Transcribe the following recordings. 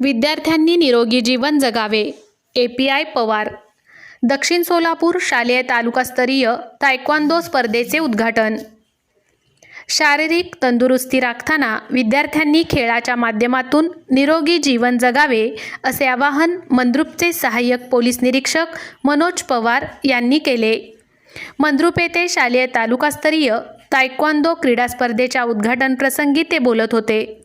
विद्यार्थ्यांनी निरोगी जीवन जगावे. A P I Pawar. दक्षिण सोलापूर शालेय तालुकास्तरीय तायक्वांदो स्पर्धेचे उद्घाटन. शारीरिक तंदुरुस्ती राखताना विद्यार्थ्यांनी खेळाच्या माध्यमातून निरोगी जीवन जगावे असे आवाहन मंद्रुपचे सहाय्यक पोलीस निरीक्षक मनोज पवार यांनी केले. मंद्रुप येथे शालेय तालुकास्तरीय तायक्वांदो क्रीडा स्पर्धेच्या उद्घाटन प्रसंगी ते बोलत होते.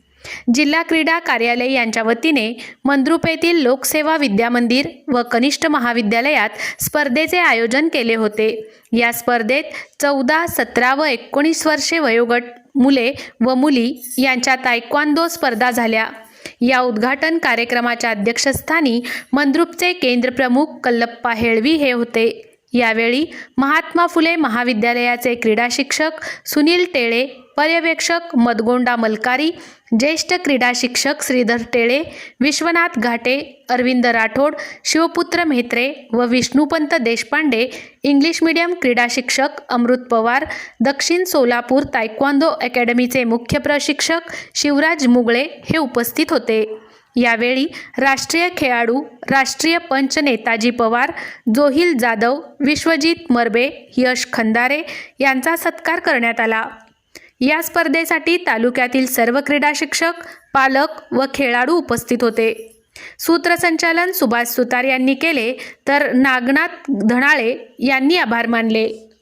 जिल्हा क्रीडा कार्यालय यांच्या वतीने मंद्रुप येथील लोकसेवा विद्यामंदिर व कनिष्ठ महाविद्यालयात स्पर्धेचे आयोजन केले होते. या स्पर्धेत चौदा सतरा व एकोणीस वर्षे वयोगट मुले व मुली यांच्या तायक्वांदो स्पर्धा झाल्या. या उद्घाटन कार्यक्रमाच्या अध्यक्षस्थानी मंद्रुपचे केंद्रप्रमुख कल्लप्पा हेळवी हे होते. यावेळी महात्मा फुले महाविद्यालयाचे क्रीडा शिक्षक सुनील टेळे पर्यवेक्षक मदगोंडा मलकारी ज्येष्ठ क्रीडा शिक्षक श्रीधर टेळे विश्वनाथ घाटे अरविंद राठोड शिवपुत्र म्हेत्रे व विष्णुपंत देशपांडे इंग्लिश मीडियम क्रीडा शिक्षक अमृत पवार दक्षिण सोलापूर तायक्वांदो अकॅडमीचे मुख्य प्रशिक्षक शिवराज मुगळे हे उपस्थित होते. यावेळी राष्ट्रीय खेळाडू राष्ट्रीय पंच नेताजी पवार जोहिल जाधव विश्वजित मरबे यश खंदारे यांचा सत्कार करण्यात आला. या स्पर्धेसाठी तालुक्यातील सर्व क्रीडा शिक्षक पालक व खेळाडू उपस्थित होते. सूत्रसंचालन सुभाष सुतार यांनी केले तर नागनाथ धनाळे यांनी आभार मानले.